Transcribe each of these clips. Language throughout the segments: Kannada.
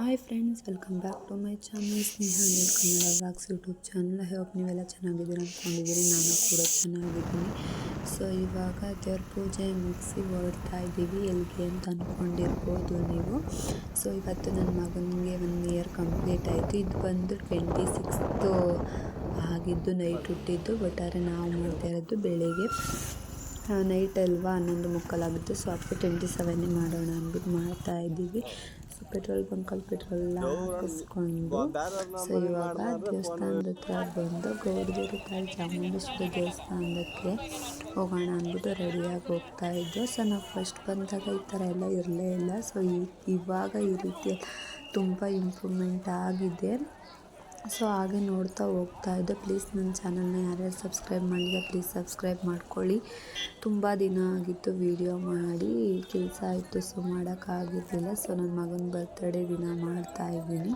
Hi friends welcome back to my channel Sneha Neel Kannada vlogs YouTube channel hope ನೀವೆಲ್ಲ ಚೆನ್ನಾಗಿದ್ದೀರಿ ಅಂದ್ಕೊಂಡಿದ್ದೀರಿ ನಾನು ಕೂಡ ಚೆನ್ನಾಗಿದ್ದೀನಿ. ಸೊ ಇವಾಗ ದೇವ್ರ ಪೂಜೆ ಮುಗಿಸಿ ಹೊರಡ್ತಾ ಇದ್ದೀವಿ. ಎಲ್ಲಿಗೆ ಅಂತ ಅಂದ್ಕೊಂಡಿರ್ಬೋದು ನೀವು. ಸೊ ಇವತ್ತು ನನ್ನ ಮಗನಿಗೆ ಒನ್ ಇಯರ್ ಕಂಪ್ಲೀಟ್ ಆಯಿತು. ಇದು ಬಂದು ಟ್ವೆಂಟಿ ಸಿಕ್ಸ್ತು ಆಗಿದ್ದು ನೈಟ್ ಹುಟ್ಟಿದ್ದು. ಒಟ್ಟಾರೆ ನಾವು ಮಾಡ್ತಾ ಇರೋದು ಬೆಳಿಗ್ಗೆ. ನೈಟ್ ಅಲ್ವಾ? ಹನ್ನೊಂದು ಮುಕ್ಕಾಲಾಗುತ್ತೆ. ಸೊ ಅದಕ್ಕೆ ಟ್ವೆಂಟಿ ಸೆವೆನ್ನೇ ಮಾಡೋಣ ಅಂದ್ಬಿಟ್ಟು ಮಾಡ್ತಾ ಇದ್ದೀವಿ. ಪೆಟ್ರೋಲ್ ಬಂಕಲ್ಲಿ ಪೆಟ್ರೋಲ್ ಎಲ್ಲ ಹಾಕಿಸ್ಕೊಂಡು ಸೊ ಇವಾಗ ದೇವಸ್ಥಾನದ ಹತ್ರ ಬಂದು ಗೌಡಗಿರಿ ತಾಯಿ ಚಾಮುಂಡೇಶ್ವರಿ ದೇವಸ್ಥಾನಕ್ಕೆ ಹೋಗೋಣ ಅಂದ್ಬಿಟ್ಟು ರೆಡಿಯಾಗಿ ಹೋಗ್ತಾ ಇದ್ದೆ ಸೊ ನಾವು ಫಸ್ಟ್ ಬಂದಾಗ ಈ ಥರ ಎಲ್ಲ ಇರಲೇ ಇಲ್ಲ. ಸೊ ಇವಾಗ ಈ ರೀತಿ ತುಂಬ ಇಂಪ್ರೂವ್ಮೆಂಟ್ ಆಗಿದೆ. ಸೊ ಹಾಗೆ ನೋಡ್ತಾ ಹೋಗ್ತಾ ಇದ್ದೆ. ಪ್ಲೀಸ್ ನನ್ನ ಚಾನಲ್ನ ಯಾರ್ಯಾರು ಸಬ್ಸ್ಕ್ರೈಬ್ ಮಾಡಿದ್ರೆ ಪ್ಲೀಸ್ ಸಬ್ಸ್ಕ್ರೈಬ್ ಮಾಡ್ಕೊಳ್ಳಿ. ತುಂಬ ದಿನ ಆಗಿತ್ತು ವೀಡಿಯೋ ಮಾಡಿ, ಕೆಲಸ ಆಯಿತು ಸೊ ಮಾಡೋಕ್ಕಾಗಿದ್ದಿಲ್ಲ ಸೊ ನನ್ನ ಮಗನ ಬರ್ತ್ಡೇ ದಿನ ಮಾಡ್ತಾ ಇದ್ದೀನಿ.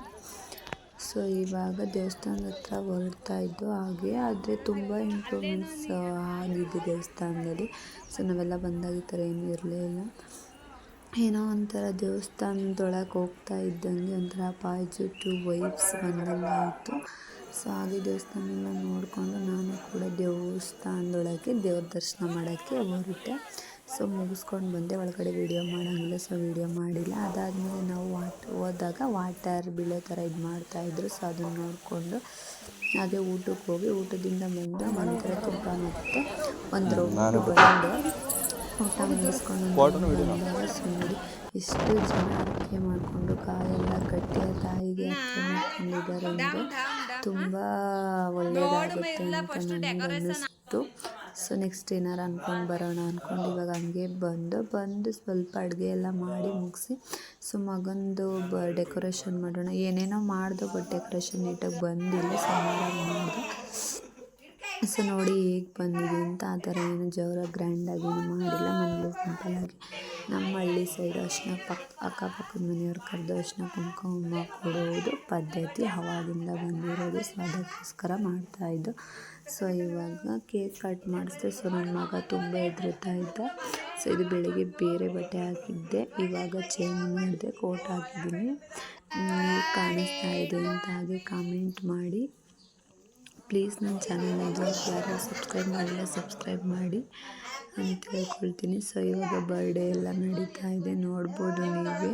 ಸೊ ಇವಾಗ ದೇವಸ್ಥಾನದ ಹತ್ರ ಹೊರಡ್ತಾ ಇದ್ದು ಹಾಗೆ, ಆದರೆ ತುಂಬ ಇಂಪ್ರೂವ್ಮೆಂಟ್ಸ್ ಆಗಿದೆ ದೇವಸ್ಥಾನದಲ್ಲಿ. ಸೊ ನಾವೆಲ್ಲ ಬಂದಾಗ ಈ ಥರ ಏನೂ ಇರಲಿಲ್ಲ ಏನೋ ಒಂಥರ ದೇವಸ್ಥಾನದೊಳಗೆ ಹೋಗ್ತಾ ಇದ್ದಂಗೆ ಒಂಥರ ಪಾಸಿಟಿವ್ ವೈಬ್ಸ್ ಬಂದಂಗೆ ಆಯಿತು. ಸೊ ಹಾಗೆ ದೇವಸ್ಥಾನ ಎಲ್ಲ ನೋಡಿಕೊಂಡು ನಾನು ಕೂಡ ದೇವಸ್ಥಾನದೊಳಗೆ ದೇವ್ರ ದರ್ಶನ ಮಾಡೋಕ್ಕೆ ಹೊರಟೆ. ಸೊ ಮುಗಿಸ್ಕೊಂಡು ಬಂದೆ. ಒಳಗಡೆ ವೀಡಿಯೋ ಮಾಡೋಂಗಿಲ್ಲ ಸೊ ವೀಡಿಯೋ ಮಾಡಿಲ್ಲ. ಅದಾದಮೇಲೆ ನಾವು ವಾಟ್ ಹೋದಾಗ ವಾಟರ್ ಬೀಳೋ ಥರ ಇದು ಮಾಡ್ತಾಯಿದ್ರು ಸೊ ಅದನ್ನು ನೋಡಿಕೊಂಡು ಹಾಗೆ ಊಟಕ್ಕೆ ಹೋಗಿ ಊಟದಿಂದ ಬಂದು ಕಡೆ ತುಂಬ ಮತ್ತು ಒಂದು ರೌಂಡ್ ಬಂದು ಮುಗಿಸ್ಕೊಂಡು ಬಂದಾಗ ಸುಮ್ಮನೆ ಎಷ್ಟು ಜನ ಅಡುಗೆ ಮಾಡಿಕೊಂಡು ಕಾಲೆಲ್ಲ ಗಟ್ಟಿಯ ತಾಯಿಗೆ ಮಾಡ್ಕೊಂಡಿದ್ದಾರೆ ಅಂದರೆ ತುಂಬ ಒಳ್ಳೆಯದಾಗುತ್ತೆ ಅಂತ ನನಗೆ ಅನ್ನಿಸ್ತು. ಸೊ ನೆಕ್ಸ್ಟ್ ಏನಾರು ಅಂದ್ಕೊಂಡು ಬರೋಣ ಅಂದ್ಕೊಂಡು ಇವಾಗ ಹಂಗೆ ಬಂದು ಬಂದು ಸ್ವಲ್ಪ ಅಡುಗೆ ಎಲ್ಲ ಮಾಡಿ ಮುಗಿಸಿ ಸೊ ಮಗಂದು ಬ ಡೆಕೋರೇಷನ್ ಮಾಡೋಣ. ಏನೇನೋ ಮಾಡಿದೆ ಬಟ್ ಡೆಕೋರೇಷನ್ ನೀಟಾಗಿ ಬಂದಿಲ್ಲ ಸೊ ಮಾಡಿದೆ. ಸೊ ನೋಡಿ ಹೇಗೆ ಬಂದಿದೆ ಅಂತ ಆ ಥರ ಏನು ಜೋರಾಗಿ ಗ್ರ್ಯಾಂಡಾಗಿ ಏನು ಮಾಡಿಲ್ಲ. ಮನೇಲಿ ಸಿಂಪಲ್ಲಾಗಿ ನಮ್ಮ ಹಳ್ಳಿ ಸೈಡ್ ಅರ್ಶಿನ ಪಕ್ಕ ಅಕ್ಕಪಕ್ಕದ ಮನೆಯವ್ರು ಕರೆದು ಅರ್ಶಿನ ಕುಂಕುಮ ಕೊಡುವುದು ಪದ್ಧತಿ. ಅವಾಗಿಂದ ಬಂದಿರೋದು ಸೊ ಅದಕ್ಕೋಸ್ಕರ ಮಾಡ್ತಾಯಿದ್ದು ಸೊ ಇವಾಗ ಕೇಕ್ ಕಟ್ ಮಾಡಿಸ್ದೆ. ಸೊ ನನ್ನ ಮಗ ತುಂಬ ಹೆದರ್ತಾ ಇದ್ದ. ಸೊ ಇದು ಬೆಳಿಗ್ಗೆ ಬೇರೆ ಬಟ್ಟೆ ಹಾಕಿದ್ದೆ. ಇವಾಗ ಚೇಂಜ್ ಮಾಡಿದೆ. ಕೋಟ್ ಹಾಕಿದ್ದೀನಿ. ಕಾಣಿಸ್ತಾ ಇದೆ ಅಂತ ಹಾಗೆ ಕಾಮೆಂಟ್ ಮಾಡಿ. ಪ್ಲೀಸ್ ನನ್ನ ಚಾನಲ್ನ ಯಾರು ಸಬ್ಸ್ಕ್ರೈಬ್ ಮಾಡಿಲ್ಲ, ಸಬ್ಸ್ಕ್ರೈಬ್ ಮಾಡಿ ಅಂತ ಹೇಳ್ಕೊಳ್ತೀನಿ. ಸೊ ಇವಾಗ ಬರ್ಡೇ ಎಲ್ಲ ನಡೀತಾ ಇದೆ, ನೋಡ್ಬೋದು ನೀವೇ.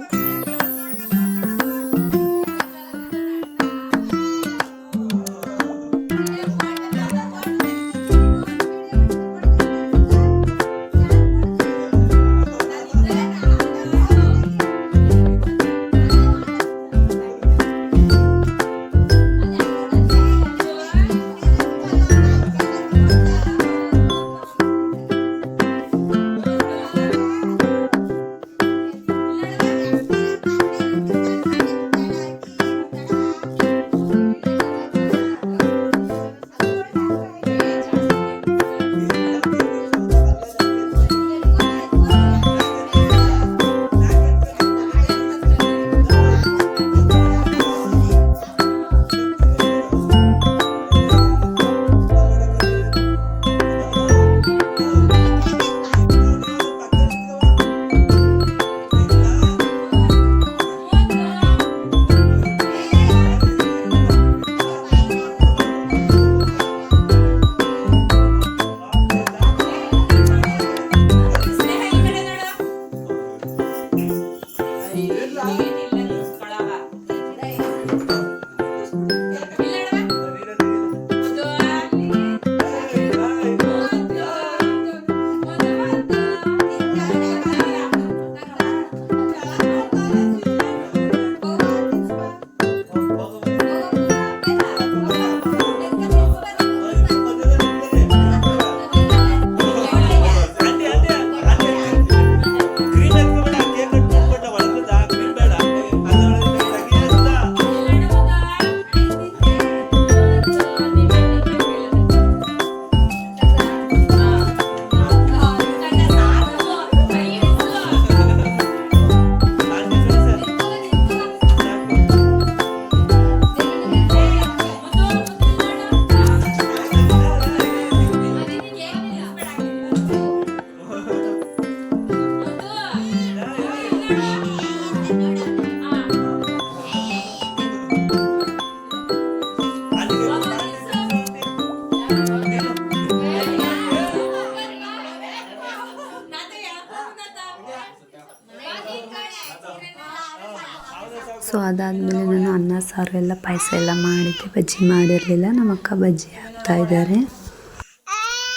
ಸೊ ಅದಾದಮೇಲೆ ನಾನು ಅನ್ನ, ಸಾರು ಎಲ್ಲ, ಪಾಯಸ ಎಲ್ಲ ಮಾಡಿದ್ದೆ. ಬಜ್ಜಿ ಮಾಡಿರಲಿಲ್ಲ. ನಮ್ಮ ಅಕ್ಕ ಬಜ್ಜಿ ಹಾಕ್ತಾ ಇದ್ದಾರೆ.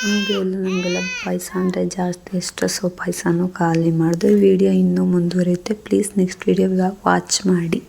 ಹಾಗೆ ಎಲ್ಲ ನಮಗೆಲ್ಲ ಪಾಯಸ ಅಂದರೆ ಜಾಸ್ತಿ ಇಷ್ಟ. ಸೊ ಪಾಯಸನೂ ಖಾಲಿ ಮಾಡಿದೆ ವಿಡಿಯೋ ಇನ್ನೂ ಮುಂದುವರಿಯುತ್ತೆ. ಪ್ಲೀಸ್ ನೆಕ್ಸ್ಟ್ ವಿಡಿಯೋ ವಾಚ್ ಮಾಡಿ.